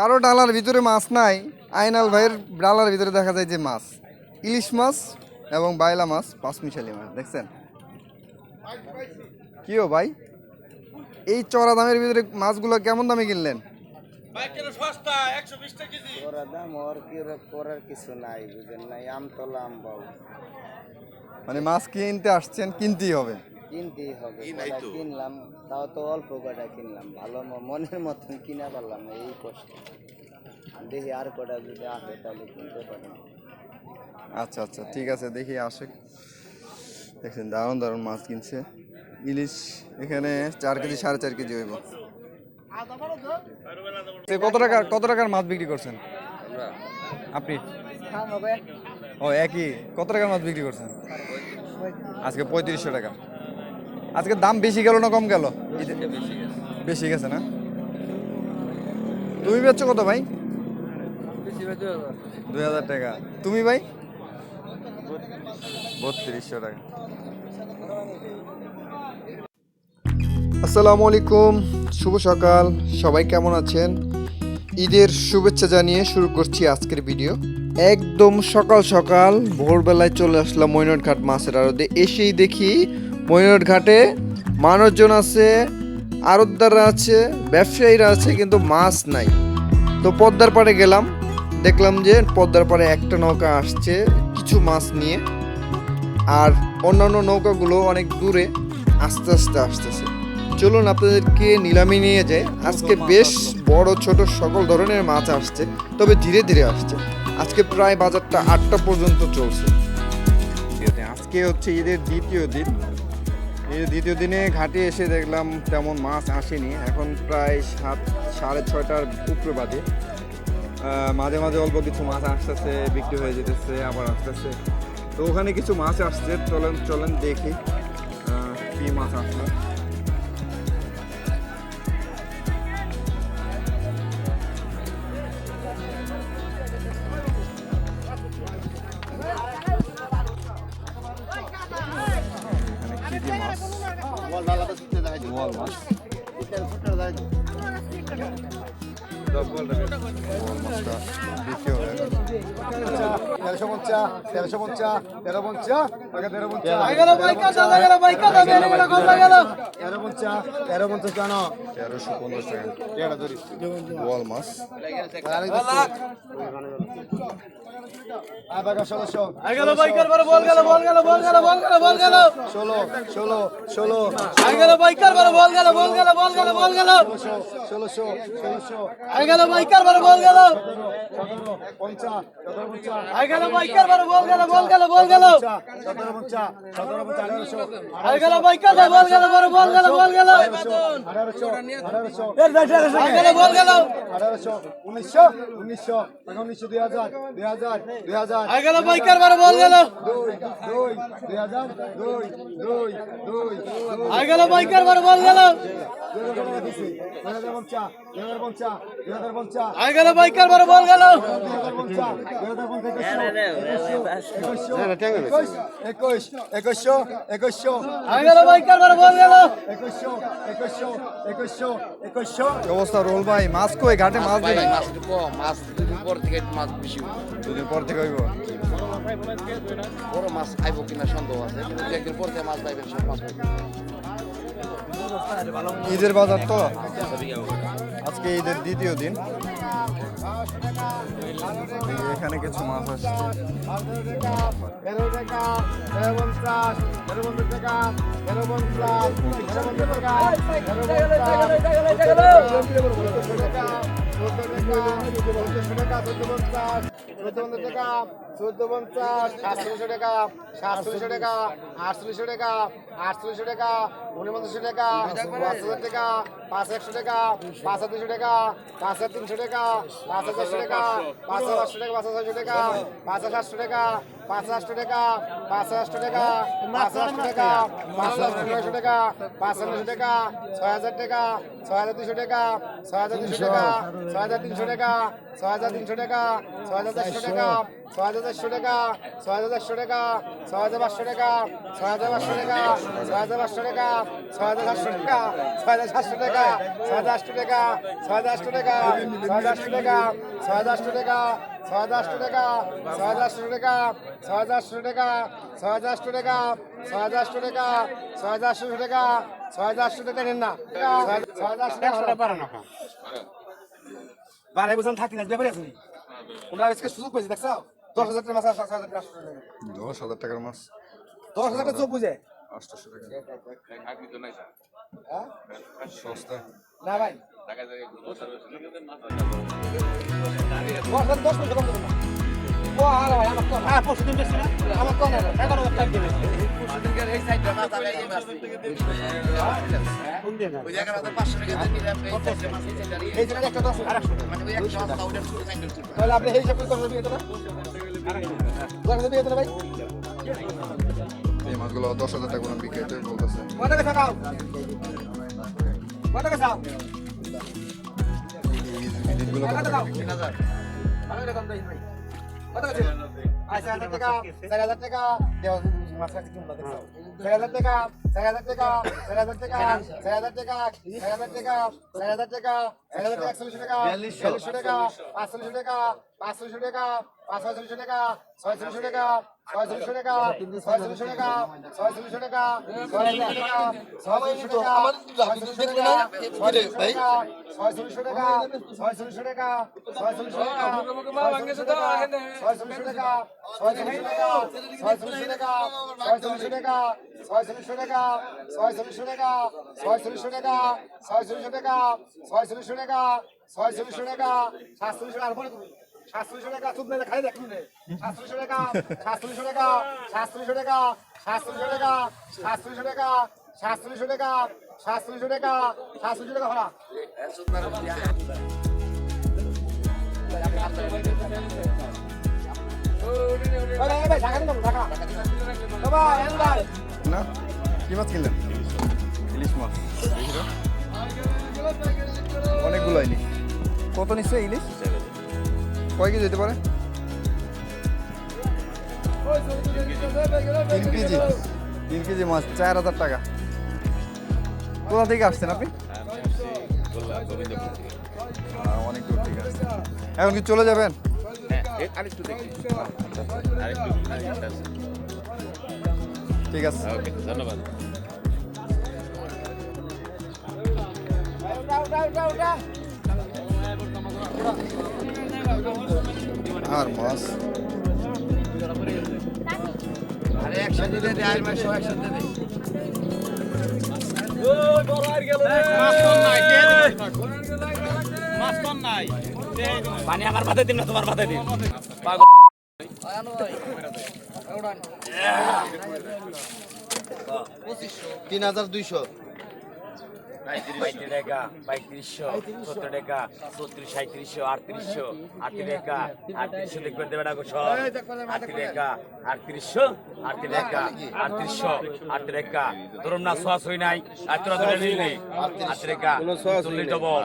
কারও ডালার ভিতরে মাছ নাই আইনাল ভাইয়ের ডালার ভিতরে দেখা যায় যে মাছ। ইলিশ মাছ এবং বাইলা মাছ পাঁচমিশালি মাছ দেখছেন? কি ও ভাই? এই চড়া দামের ভিতরে মাছগুলো কেমন দামে কিনলেন? ওরা দাম ওর কি করার কিছু নাই বুঝেন নাই আমতলা আম বাবু। মানে মাছ কিনতে আসছেন কিনতেই হবে। কিনতেই হবে কটা কিনলাম তাও তো অল্প কটা কিনলাম ভালো মনের মতন কিনা পারলাম না এই কষ্ট। দেখি আর কটা যদি আসে তাহলে কিনতে পারি। আচ্ছা আচ্ছা ঠিক আছে দেখি আসে। দেখছেন দারুণ দারুণ মাছ কিনছে। ইলিশ এখানে চার কেজি সাড়ে চার কেজি হইব। তো কত টাকার কত টাকার মাছ বিক্রি করছেন? আপনি? ও একই। কত টাকার মাছ বিক্রি করছেন? আজকে পঁয়ত্রিশশো টাকা। আজকে দাম বেশি গেল না কম গেল? বেশি গেছে না? তুমি বেচছো কত ভাই? দুই হাজার টাকা। তুমি ভাই? বত্রিশশো টাকা। আসসালামু আলাইকুম শুভ সকাল। সবাই কেমন আছেন? ঈদের শুভেচ্ছা জানিয়ে শুরু করছি আজকের ভিডিও। একদম সকাল সকাল ভোরবেলায় চলে আসলাম মৈনট ঘাট মাছের আড়তে। এসেই দেখি মৈনট ঘাটে মানুষজন আছে আড়তদাররা আছে, ব্যবসায়ীরা আছে, কিন্তু মাছ নাই। তো পদ্মার পাড়ে গেলাম, দেখলাম যে পদ্মার পাড়ে একটা নৌকা আসছে, কিছু মাছ নিয়ে। আর অন্যান্য নৌকাগুলো অনেক দূরে আস্তে আস্তে আসতেছে। চলুন আপনাদেরকে নিলামি নিয়ে যায় আজকে বেশ বড়, ছোট সকল ধরনের মাছ আসছে, তবে ধীরে ধীরে আসছে। আজকে প্রায় বাজারটা আটটা পর্যন্ত চলছে। আজকে হচ্ছে ঈদের দ্বিতীয় দিন। দ্বিতীয় দিনে ঘাটে এসে দেখলাম তেমন মাছ আসেনি। এখন প্রায় সাত, সাড়ে ছয়টার উপরে বাজে। মাঝে মাঝে অল্প কিছু মাছ আসতেছে, বিক্রি হয়ে যেতেছে, আবার আসতেছে। তো ওখানে কিছু মাছ আসছে, চলেন চলেন দেখি কি মাছ আসলো পঞ্চা তেরোশো পঞ্চা তেরো। পঞ্চা আগে তেরো পঞ্চা তেরো পঞ্চা তেরো পঞ্চাশ জানো? তেরোশো পঞ্চাশ টাকা। বল গেল উনিশশো উনিশশো উনিশশো দুই হাজার দুই হাজার দুই হাজার। আই গেল বাইকার বারে বল গেল। দুই দুই দুই হাজার দুই দুই দুই দুই আই গেল বাইকার বারে বল গেল। দুই হাজার পঞ্চা দুই হাজার পঞ্চা দুই হাজার পঞ্চা আই গেল বাইকার বারে বল গেল। দুই হাজার পঞ্চা দুই হাজার পঞ্চা একুশ একুশশো একুশশো আই গেল বাইকার বারে বল গেল। একুশশো একুশশো একুশশো একুশশো অবস্থা রোল ভাই? মাছ কই? ঘাটে মাছ দিন মাছ মাছ দুদিন পর থেকে একটু মাছ বেশি। দুদিন পর থেকে হইব বড় মাছ আইব কিনা সন্দেহ আছে কিন্তু দু একদিন পর থেকে মাছ পাইবেন সব মাছ পাইবেন ঈদের বাজার তো আজকে ঈদের দ্বিতীয় দিন এখানে কিছু মাছ আসছে টাকা পঞ্চাশ টাকা পঞ্চাশ তেরো পঞ্চাশ টাকা চোদ্দ পঞ্চাশ সাতচল্লিশশো টাকা সাতচল্লিশশো টাকা আটচল্লিশশো টাকা আটচল্লিশশো টাকা উনপঞ্চাশশো টাকা পাঁচ হাজার টাকা পাঁচ একশো টাকা পাঁচ হাজার দুশো টাকা পাঁচ হাজার তিনশো টাকা পাঁচ হাজার চারশো টাকা পাঁচ হাজার পাঁচশো টাকা পাঁচ হাজার ছয়শো টাকা পাঁচ হাজার সাতশো টাকা পাঁচ হাজার আটশো টাকা পাঁচ হাজার আটশো টাকা পাঁচ হাজার আটশো টাকা পাঁচ হাজার নয়শো টাকা পাঁচ হাজার নয়শো টাকা ছয় হাজার টাকা ছয় হাজার দুশো টাকা ছয় হাজার দুশো টাকা ছয় হাজার তিনশো টাকা ছয় হাজার তিনশো টাকা ছয় হাজার চারশো টাকা ছয় হাজার চারশো টাকা ছয় হাজার চারশো টাকা ছয় হাজার পাঁচশো টাকা ছয় হাজার পাঁচশো টাকা ছয় হাজার পাঁচশো টাকা ছয় হাজার সাতশো টাকা ছয় হাজার সাতশো টাকা ছয় হাজার আটশো টাকা ছয় হাজার আটশো টাকা ছয় হাজার আটশো টাকা ছয় হাজার আটশো টাকা ছয় হাজার আটশো টাকা ছয় হাজার আটশো টাকা ছয় হাজার আটশো টাকা ছয় হাজার আটশো টাকা ছয় হাজার আটশো টাকা ছয় হাজার আটশো টাকা ছয় হাজার আটশো টাকা নেন না ছয় হাজার আটশো টাকা পারেন না বারে ব্যাপারে আছে তোমরা আজকে সুযোগ পেয়েছি দেখছ দশ হাজার টাকার মাছ হাজার টাকা দশ হাজার টাকার মাছ? দশ হাজার টাকা চোখ বুঝে? আটশো টাকা। হ্যাঁ? সস্তা। না ভাই। দশ হাজার দশ হ্যাঁ, আপনি এই হিসাবে এই মাছগুলো দশ হাজার টাকা করে বিক্রি হচ্ছে বলতেছে আচ্ছা হাজার টাকা চার হাজার টাকা দেওয়া মাছ কাছে কিনবা দেখো বিয়াল্লিশশো টাকা পাঁচচল্লিশশো টাকা পাঁচচল্লিশশো টাকা পাঁচচল্লিশশো টাকা ছয়চল্লিশশো টাকা ছয়চল্লিশশো টাকা ছয়চল্লিশশো টাকা ছয়চল্লিশশো টাকা ছয়চল্লিশশো টাকা ছয়চল্লিশশো টাকা ছয়চল্লিশশো টাকা ছয়চল্লিশশো টাকা ছয়চল্লিশশো টাকা ছয়চল্লিশশো টাকা ছয়চল্লিশশো টাকা ছয়চল্লিশশো টাকা ছয়চল্লিশশো টাকা ছয়চল্লিশশো টাকা ছয়চল্লিশশো টাকা ছয়চল্লিশশো টাকা ছয়চল্লিশশো টাকা ছয়চল্লিশশো টাকা ছয়চল্লিশশো টাকা ছয়চল্লিশশো টাকা, সাতচল্লিশশো টাকা বলে তুমি সাতচল্লিশশো টাকা, চুপ মেরে খাই দেখুন সাতচল্লিশশো টাকা সাতচল্লিশশো টাকা সাতচল্লিশশো টাকা সাতচল্লিশশো টাকা সাতচল্লিশশো টাকা সাতচল্লিশশো টাকা সাতচল্লিশশো টাকা সাতচল্লিশশো টাকা ভাড়া। ঢাকা ঢাকা। ভাই না? কি মাছ কিনলেন? ইলিশ মাছ। অনেকগুলো ইলিশ। কত নিচ্ছে ইলিশ? কয় কেজি যেতে পারে? তিন কেজি। তিন কেজি মাছ চার হাজার টাকা। কোথা থেকে আসছেন আপনি? অনেক দূর থেকে আসছেন। এখন কি চলে যাবেন? ঠিক আছে। হ্যাঁ, ওকে ধন্যবাদ। আর মাস আরে একসাথে দে আর একসাথে দে। বড় আর গেল মাছ নাই মাছ নাই। পানি আমার ভাতে দিন না তোমার ভাতে দিন। তিন হাজার দুইশো। পঁয়ত্রিশ টাকা পঁয়ত্রিশশো সত্তর টাকা চৌত্রিশ সাঁত্রিশশো আটত্রিশশো আটত্রিশ টাকা আটত্রিশশো দেখবেন দেবে না গো আটত্রিশ টাকা আটত্রিশশো আটত্রিশ টাকা আটত্রিশশো আটত্রিশ টাকা। ধরুন না সোয়া সই নাই আর তোরা ধরে নিলি আটত্রিশ টাকা চল্লিশ ডবল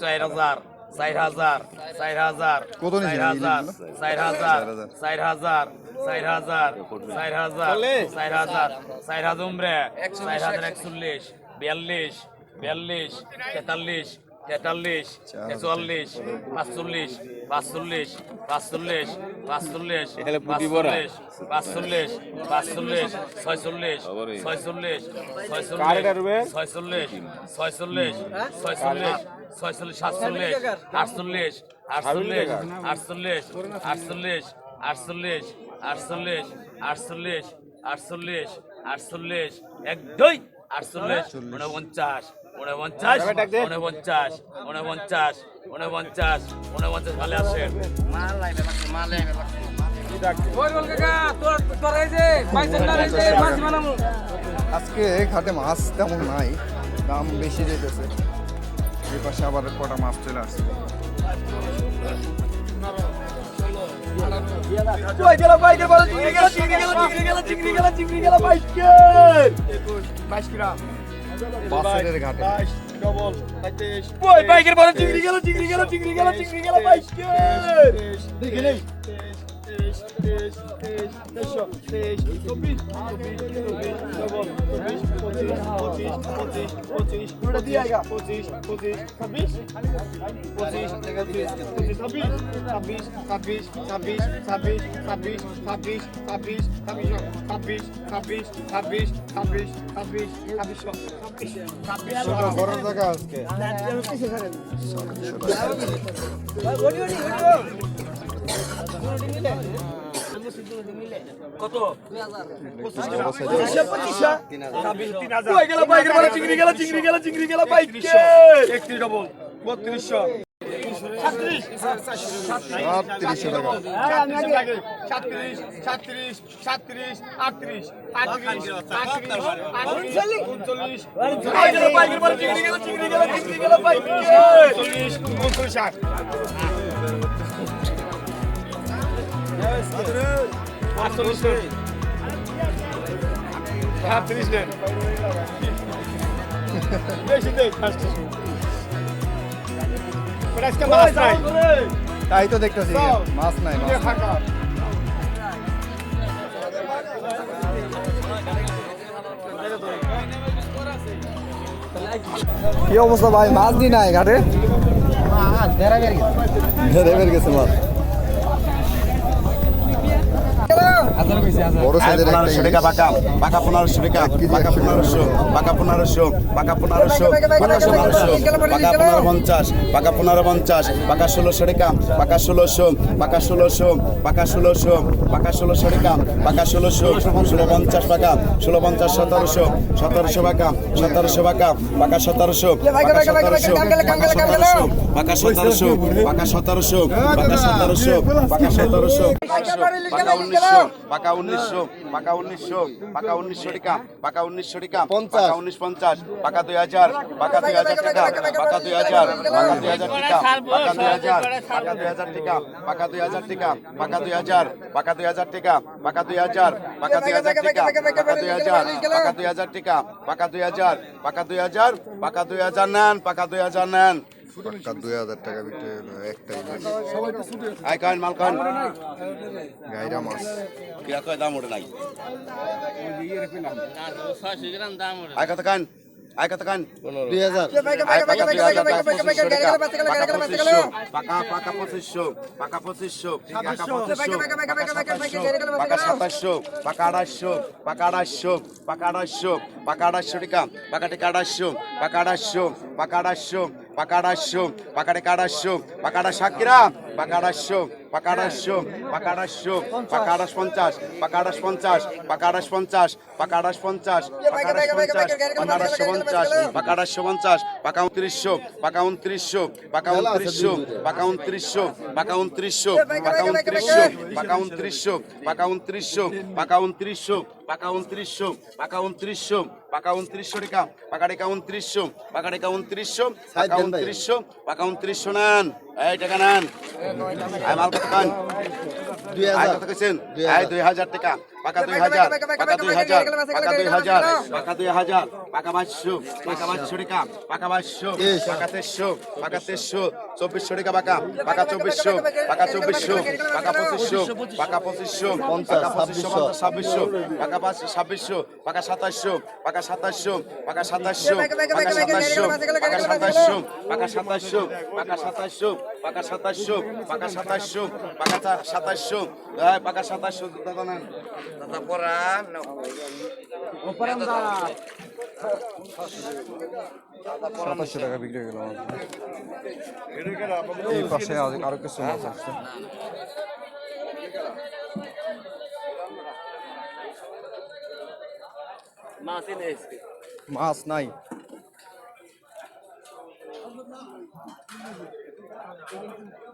চার হাজার চার হাজার চার হাজার চার হাজার? চার হাজার চার হাজার চার হাজার চার হাজার চার হাজার চার হাজার উমরে চার হাজার একচল্লিশ। বিয়াল্লিশ বিয়াল্লিশ তেতাল্লিশ তেতাল্লিশ তেচল্লিশ পাঁচচল্লিশ পাঁচচল্লিশ পাঁচচল্লিশ পাঁচচল্লিশ পাঁচচল্লিশ পাঁচচল্লিশ পাঁচচল্লিশ ছয়চল্লিশ ছয়চল্লিশ ছয়চল্লিশ ছয়চল্লিশ ছয়চল্লিশ ছয়চল্লিশ ছয়চল্লিশ সাতচল্লিশ আটচল্লিশ আটচল্লিশ আটচল্লিশ আটচল্লিশ আটচল্লিশ আটচল্লিশ আটচল্লিশ আটচল্লিশ আটচল্লিশ এক দুই আটচল্লিশ, উনপঞ্চাশ উনপঞ্চাশ উনপঞ্চাশ উনপঞ্চাশ উনপঞ্চাশ উনপঞ্চাশ, ভালো আসেন আজকে ঘাটে মাছ তেমন নাই, দাম বেশি যেতেছে এই পাশে আবার কটা মাছ চলে আসছে। Ela vai, Guardiola de Grigela, de Grigela, de Grigela, de Grigela, de Grigela, Başkan! Başkan. Bastır dedi kardeşim. vai, vai, vai, vai, Baygir bana de Grigela, de Grigela, de Grigela, de Grigela, Başkan! De Grigela. তেইশ তেইশ তেইশশো তেইশ চব্বিশ চব্বিশ চব্বিশ চব্বিশ পঁচিশ পঁচিশ পঁচিশ পঁচিশ পঁচিশ পঁচিশ ছাব্বিশ পঁচিশ পঁচিশ পঁচিশ ছাব্বিশ ছাব্বিশ ছাব্বিশ ছাব্বিশ ছাব্বিশ ছাব্বিশ ছাব্বিশ ছাব্বিশ ছাব্বিশ ছাব্বিশ ছাব্বিশ ছাব্বিশ ছাব্বিশ ছাব্বিশশো ছাব্বিশ ছাব্বিশশো বড় জায়গা আজকে কত একত্রিশ ডবল কত চিংড়ি গেল চিংড়ি গেল চিংড়ি গেল বাইক একত্রিশ ডবল বত্রিশশো Yes, আটচল্লিশ সাতত্রিশ নেন বেশি দেখ নাই। তাই তো দেখতেছি মাছ নাই কি অবস্থা ভাই? মাছ দি নাই ঘাটে? ধরে বের গেছে মাছ। বড় সাইজের পনেরোশো টাকা পাকা পাকা পনেরোশো টাকা পাকা পনেরোশো পাকা পনেরোশো পাকা পনেরোশো পাকা ষোলোশো পাকা পনেরো পঞ্চাশ পাকা পনেরো পঞ্চাশ পাকা। ষোলোশো টাকা পাকা ষোলোশো পাকা ষোলোশো পাকা ষোলোশো পাকা ষোলোশো টাকা পাকা ষোলোশো ষোলো পঞ্চাশ পাকা ষোলো পঞ্চাশ সতেরোশো সতেরোশো পাকা সতেরোশো পাকা পাকা সতেরোশো পাকা সতেরোশো পাকা সতেরোশো পাকা সতেরোশো পাকা সতেরোশো পাকা সতেরোশো পাকা উনিশশো পাকা উনিশশো পাকা উনিশশো পাকা উনিশশো টাকা পাকা উনিশশো টাকা পাকা উনিশ পঞ্চাশ পাকা দুই হাজার পাকা দুই হাজার টাকা পাকা দুই হাজার পাকা দুই হাজার টাকা পাকা দুই হাজার পাকা দুই হাজার টাকা পাকা দুই হাজার টাকা পাকা দুই হাজার পাকা দুই হাজার টাকা পাকা দুই হাজার পাকা দুই হাজার টাকা পাকা দুই হাজার পাকা দুই হাজার টাকা পাকা দুই হাজার পাকা দুই হাজার পাকা দুই হাজার নেন পাকা দুই হাজার নেন পাক্কা দুই হাজার টাকা বিক্রি হলো একটাই আই কান মাল কান গাইরা মাছ কিরা কয় দাম ওঠে নাই আয় কত কান আয় কত কান দুই হাজার পাকা পাকা পঁচিশশো টাকা পাকা পঁচিশশো পাকা পাকা পঁচিশশো পাকা পঁচিশশো পাকা পঁচিশশো পাকা সাতাশশো পাকা সাতাশশো পাকা আড়াইশো পাকা আড়াইশো পাকা আড়াইশো পাকা আড়াইশো টাকা পাকা টাকা আড়াইশো পাকা আড়াইশো পাকা আড়াইশো পাকা আড়াইশো পাকা টাকা আড়াইশো পাকা আড়াই সাকিরা পাকা আড়াইশো পাকা আড়াইশো পাকা আড়াইশো পাকা আড়াইশ পঞ্চাশ পাকা আড়াইশ পঞ্চাশ পাকা আড়াইশ পঞ্চাশ পাকা আড়াইশ পঞ্চাশ পাকা আড়াইশ পঞ্চাশ পাকা আড়াইশো পঞ্চাশ পাকা আড়াইশো পঞ্চাশ পাকা উনত্রিশশো পাকা উনত্রিশশো পাকা উনত্রিশশো পাকা উনত্রিশশো পাকা উনত্রিশশো পাকা উনত্রিশশো পাকা উনত্রিশশো পাকা উনত্রিশশো পাকা উনত্রিশশো পাকা উনত্রিশশো পাকা উনত্রিশশো পাকা উনত্রিশশো টাকা পাকা টাকা উনত্রিশশো পাকা টাকা উনত্রিশশো পাকা উনত্রিশশো পাকা উনত্রিশশো নেন। এই টাকা নেন। আয় মাল কত খান দুই হাজার টাকা। পাকা দুই হাজার পাকা দুই হাজার পাকা দুই হাজার পাকা দুই হাজার পাকা বাইশশো পাকা বাইশশো টাকা পাকা বাইশশো পাকা তেইশশো পাকা তেইশশো চব্বিশশো টাকা পাকা পাকা চব্বিশশো পাকা চব্বিশশো পাকা পঁচিশশো পাকা পঁচিশশো পাকা পঁচিশশো পঞ্চাশ ছাব্বিশশো পাকা পাঁচ ছাব্বিশশো পাকা সাতাশশো পাকা সাতাশশো পাকা সাতাশশো পাকা সাতাশশো পাকা সাতাশশো পাকা সাতাশশো পাকা সাতাশশো পাকা সাতাশশো পাকা সাতাশশো পাকা সাতাশশো পাকা সাতাশশো দাদা নেন দাদা পরান পরান সাতাশশো টাকা বিক্রি গেল এই পাশে আরও কিছু মাছ আসছে। মাছ নাই Thank you.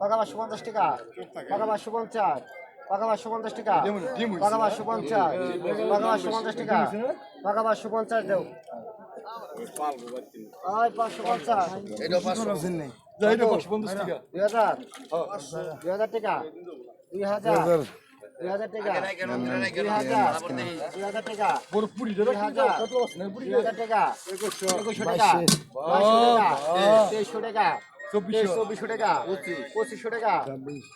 পাকা পাঁচশো পঞ্চাশ টাকা পাকা পাঁচশো পঞ্চাশ পাকা পাঁচশো পঞ্চাশ টাকা পাকা পাঁচশো পঞ্চাশ। পাকা পাঁচশো। পঞ্চাশ টাকা পাকা পাঁচশো পঞ্চাশ দেও পাঁচশো পঞ্চাশ দুই হাজার দুই হাজার টাকা দুই হাজার দুই হাজার টাকা চব্বিশশো। টাকা। পঁচিশশো টাকা।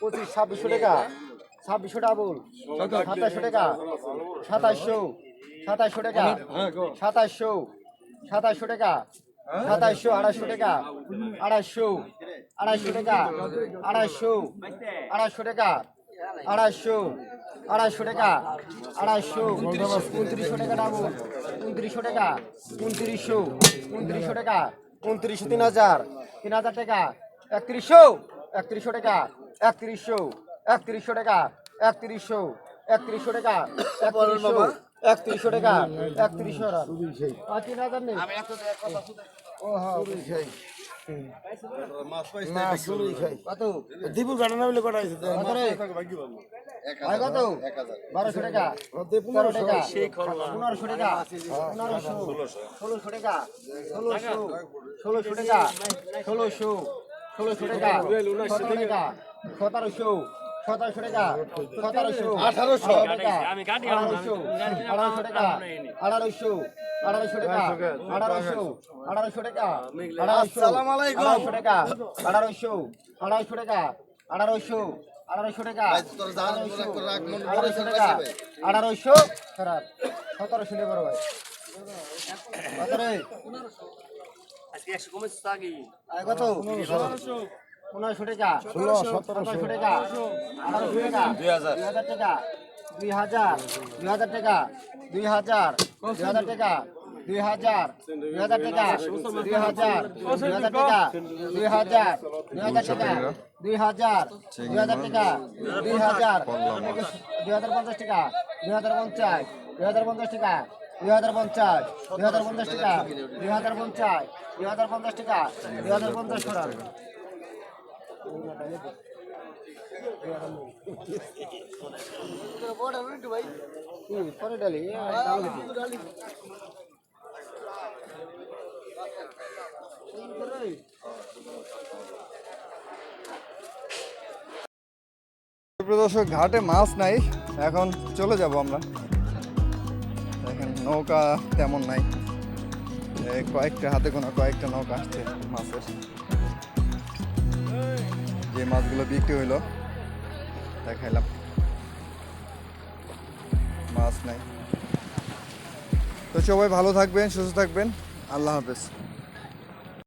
পঁচিশ ছাব্বিশশো টাকা। ছাব্বিশশো ডাবল। সাতাশশো টাকা। সাতাশশো। সাতাশশো টাকা। সাতাশশো। সাতাশশো টাকা। সাতাশশো আড়াইশো টাকা। আড়াইশো। আড়াইশো টাকা। আড়াইশো। আড়াইশো টাকা। আড়াইশো। আড়াইশো টাকা। আড়াইশো। উনত্রিশশো টাকা ডাবল। উনত্রিশশো টাকা। উনত্রিশশো। উনত্রিশশো টাকা। উনত্রিশশো তিন হাজার। তিন হাজার টাকা একত্রিশশো একত্রিশশো টাকা একত্রিশশো একত্রিশশো টাকা একত্রিশশো একত্রিশশো টাকা একত্রিশশো একত্রিশশো টাকা একত্রিশশো তিন হাজার নেই। ও হ্যাঁ কত দীপুর বলে কটা হয়েছে কত রে ভাই কত বারোশো টাকা তেরো টাকা পনেরোশো টাকা পনেরোশো ষোলোশো টাকা ষোলোশো ষোলোশো টাকা ষোলোশো ষোলোশো টাকা সতেরোশো সতেরোশো টাকা। সতেরোশো। আঠারোশো। টাকা আঠারোশো। আঠারোশো টাকা। আঠারোশো। আঠারোশো টাকা। আঠারোশো আঠারোশো। টাকা। আঠারোশো। আঠারোশো টাকা। আঠারোশো। আঠারোশো টাকা। আঠারোশো। আঠারোশো টাকা। আঠারোশো। টাকা। আঠারোশো। খারাপ সতেরোশো টাকা ভাই। কত রে? আয় কত? পনেরোশো টাকা সতেরোশো টাকা আঠারোশো টাকা দুই হাজার টাকা দুই হাজার দুই হাজার টাকা দুই হাজার দুই হাজার টাকা দুই হাজার দুই হাজার টাকা দুই হাজার দুই হাজার টাকা দুই হাজার দুই হাজার টাকা দুই হাজার দুই হাজার টাকা দুই হাজার দুই হাজার পঞ্চাশ টাকা দুই হাজার পঞ্চাশ দুই হাজার পঞ্চাশ টাকা দুই হাজার পঞ্চাশ দুই হাজার পঞ্চাশ টাকা দুই হাজার পঞ্চাশ দুই হাজার পঞ্চাশ টাকা দুই হাজার পঞ্চাশ হুম, দর্শক, ঘাটে মাছ নাই, এখন চলে যাব আমরা। দেখেন, নৌকা তেমন নাই। কয়েকটা হাতে গোনা কয়েকটা নৌকা আসছে মাছের। যে মাছগুলো বিক্রি হইল, দেখাইলাম। মাছ নাই। তো সবাই ভালো থাকবেন, সুস্থ থাকবেন। আল্লাহ হাফেজ।